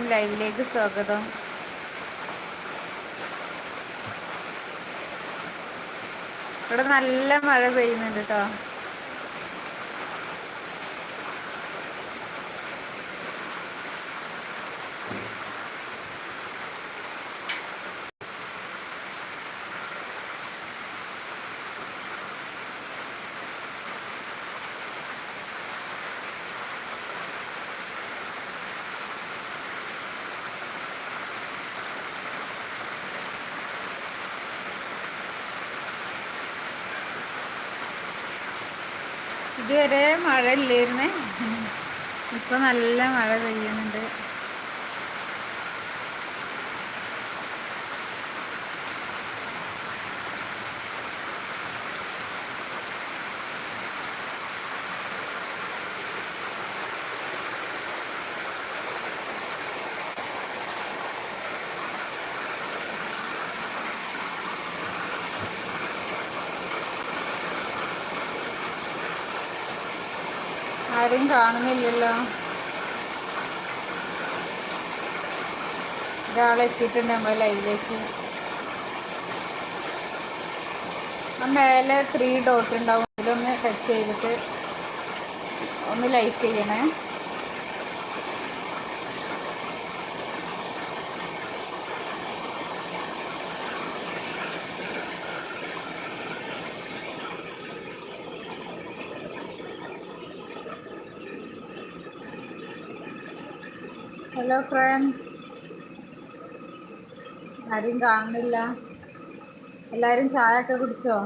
ലൈവിലേക്ക് സ്വാഗതം. ഇവിടെ നല്ല മഴ പെയ്യുന്നുണ്ട് കേട്ടോ ഇതുവരെ മഴ ഇല്ലായിരുന്നേ ഇപ്പൊ നല്ല മഴ പെയ്യുന്നുണ്ട്. ആരും കാണുന്നില്ലല്ലോ. ഒരാളെത്തിയിട്ടുണ്ട് നമ്മളെ ലൈവിലേക്ക്. ആ മേലെ ത്രീ ഡോട്ട് ഉണ്ടാവും. അതിലൊന്ന് ടച്ച് ചെയ്തിട്ട് ഒന്ന് ലൈക്ക് ചെയ്യണേ. ഹലോ ഫ്രണ്ട്സ് ആരും കാണുന്നില്ല. എല്ലാവരും ചായ ഒക്കെ കുടിച്ചോ?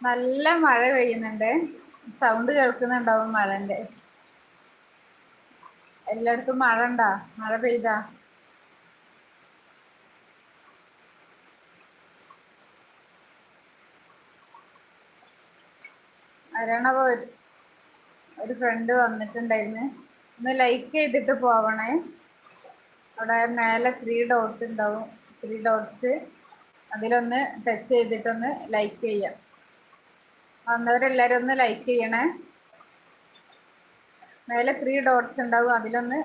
നല്ല മഴ പെയ്യുന്നുണ്ട്. സൗണ്ട് കേൾക്കുന്നുണ്ടാവും മഴന്റെ. എല്ലായിടത്തും മഴ ഉണ്ടാ? മഴ പെയ്താ? അരണ ഒരു ഫ്രണ്ട് വന്നിട്ടുണ്ടായിരുന്നു. ഒന്ന് ലൈക്ക് ചെയ്തിട്ട് പോവണേ. അവിടെ മേലെ ത്രീ ഡോട്ട് ഉണ്ടാവും. ത്രീ ഡോട്ട്സ് അതിലൊന്ന് ടച്ച് ചെയ്തിട്ടൊന്ന് ലൈക്ക് ചെയ്യാം. വന്നവരെല്ലാവരും ഒന്ന് ലൈക്ക് ചെയ്യണേ. മേലെ ത്രീ ഡോട്ട്സ് ഉണ്ടാവും അതിലൊന്ന്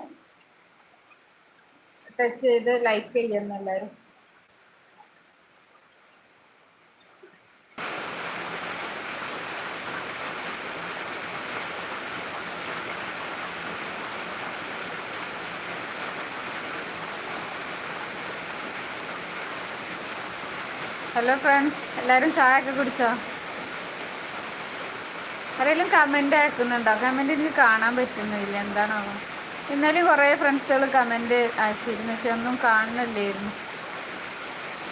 ടച്ച് ചെയ്ത് ലൈക്ക് ചെയ്യുന്നു എല്ലാവരും ഹലോ ഫ്രണ്ട്സ് എല്ലാവരും ചായ ഒക്കെ കുടിച്ചോ? ആരെങ്കിലും കമന്റ് അയക്കുന്നുണ്ടോ? കമന്റ് എനിക്ക് കാണാൻ പറ്റുന്നില്ല. എന്താണാവോ ഇന്നലെയും കുറേ ഫ്രണ്ട്സുകൾ കമന്റ് അയച്ചിരുന്നു. പക്ഷെ ഒന്നും കാണുന്നില്ലായിരുന്നു.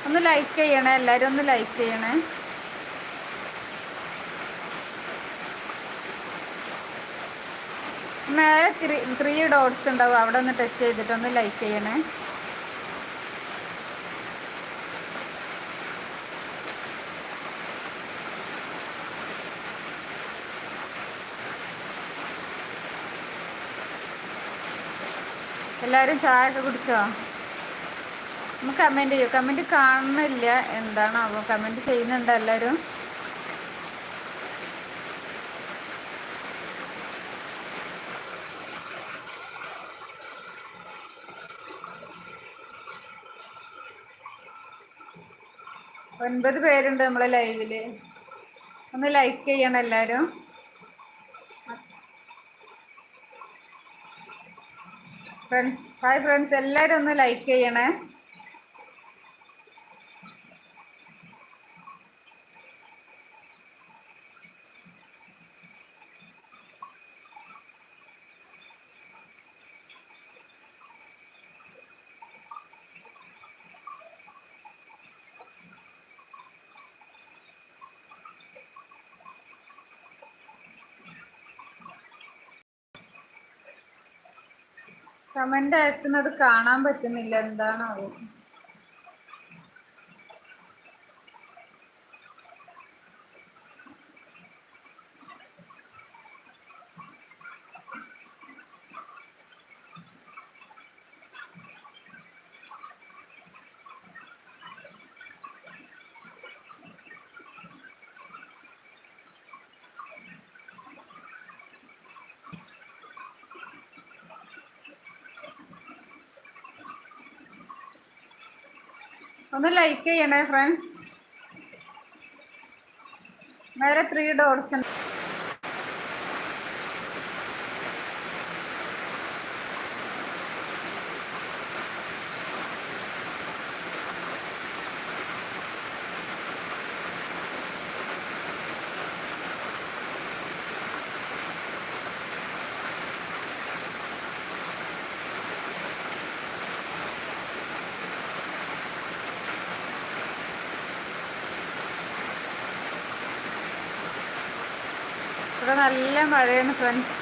ഒന്ന് ലൈക്ക് ചെയ്യണേ. എല്ലാവരും ഒന്ന് ലൈക്ക് ചെയ്യണേ. മേലെ ത്രീ ത്രീ ഡോട്ട്സ് ഉണ്ടാവും. അവിടെ ഒന്ന് ടച്ച് ചെയ്തിട്ടൊന്ന് ലൈക്ക് ചെയ്യണേ. എല്ലാവരും ചായ ഒക്കെ കുടിച്ചോ? ഒന്ന് കമന്റ് ചെയ്യൂ. കമന്റ് കാണുന്നില്ല. എന്താണാവോ കമന്റ് ചെയ്യുന്നുണ്ടോ എല്ലാവരും ഒൻപത് പേരുണ്ട് നമ്മളെ ലൈവിൽ ഒന്ന് ലൈക്ക് ചെയ്യണം എല്ലാവരും ഫ്രണ്ട്സ് ഹായ് ഫ്രണ്ട്സ് എല്ലാവരും ഒന്ന് ലൈക്ക് ചെയ്യണേ. കമന്റ് അയക്കുന്നത് കാണാൻ പറ്റുന്നില്ല. എന്താണാവോ? ഒന്ന് ലൈക്ക് ചെയ്യണേ ഫ്രണ്ട്സ് മേലെ ത്രീ ഡോർസ് ഉണ്ട്. നല്ല മഴയാണ് ഫ്രണ്ട്സ്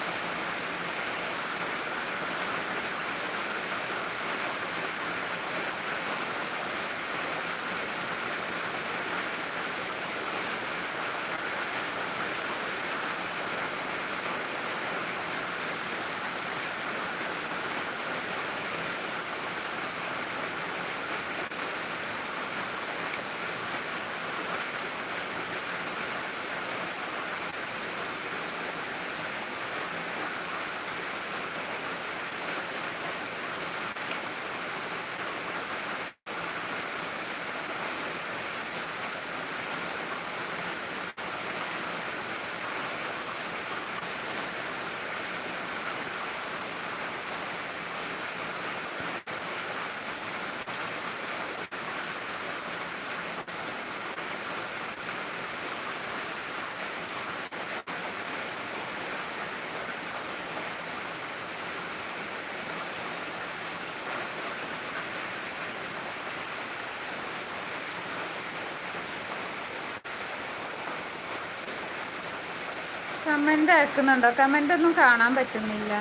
കമന്റ് അയക്കുന്നുണ്ടോ കമന്റ് ഒന്നും കാണാൻ പറ്റുന്നില്ല.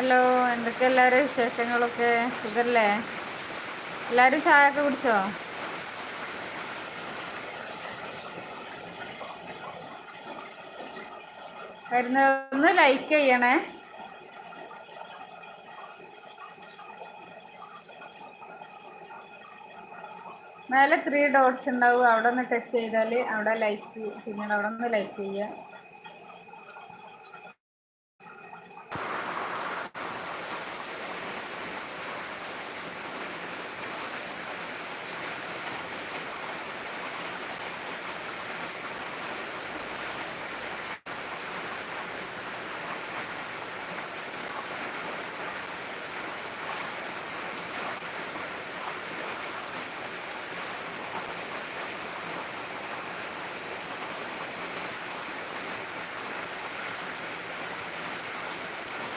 ഹലോ എന്തൊക്കെ എല്ലാവരും വിശേഷങ്ങളൊക്കെ? സുഖല്ലേ? എല്ലാവരും ചായ ഒക്കെ കുടിച്ചോ വരുന്നതൊന്ന് ലൈക്ക് ചെയ്യണേ. മേലെ ത്രീ ഡോട്ട്സ് ഉണ്ടാവും. അവിടെ ഒന്ന് ടച്ച് ചെയ്താൽ അവിടെ ലൈക്ക് ചെയ്യണം അവിടെ ഒന്ന് ലൈക്ക് ചെയ്യുക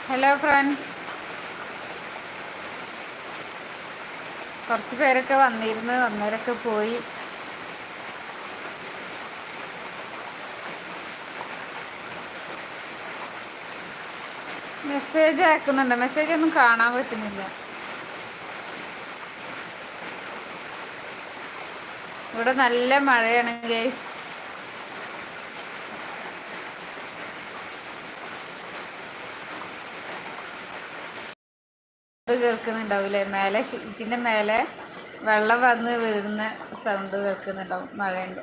ഹലോ ഫ്രണ്ട്സ് കുറച്ച് പേരൊക്കെ വന്നിരുന്നു വന്നവരൊക്കെ പോയി. മെസ്സേജ് അയക്കുന്നുണ്ട്. മെസ്സേജ് ഒന്നും കാണാൻ പറ്റുന്നില്ല. ഇവിടെ നല്ല മഴയാണ് ഗേസ് കേൾക്കുന്നുണ്ടാവില്ലേ മേലെ ഷീറ്റിന്റെ മേലെ വെള്ളം വന്ന് വീഴുന്ന സൗണ്ട് കേൾക്കുന്നുണ്ടാവും മഴയുണ്ട്.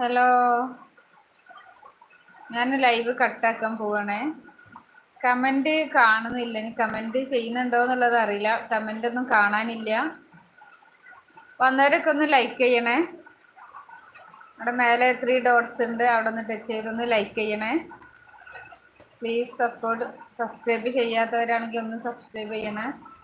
ഹലോ. ഞാൻ ലൈവ് കട്ടാക്കാൻ പോവാണേ. കമന്റ് കാണുന്നില്ല. ഇനി കമന്റ് ചെയ്യുന്നുണ്ടോ എന്നുള്ളത് അറിയില്ല. കമന്റ് ഒന്നും കാണാനില്ല. വന്നവരൊക്കെ ഒന്ന് ലൈക്ക് ചെയ്യണേ. അവിടെ മേലെ ത്രീ ഡോട്ട്സ് ഉണ്ട്. അവിടെ ഒന്ന് ടച്ച് ചെയ്തൊന്ന് ലൈക്ക് ചെയ്യണേ. പ്ലീസ് സപ്പോർട്ട് സബ്സ്ക്രൈബ് ചെയ്യാത്തവരാണെങ്കിൽ ഒന്ന് സബ്സ്ക്രൈബ് ചെയ്യണേ.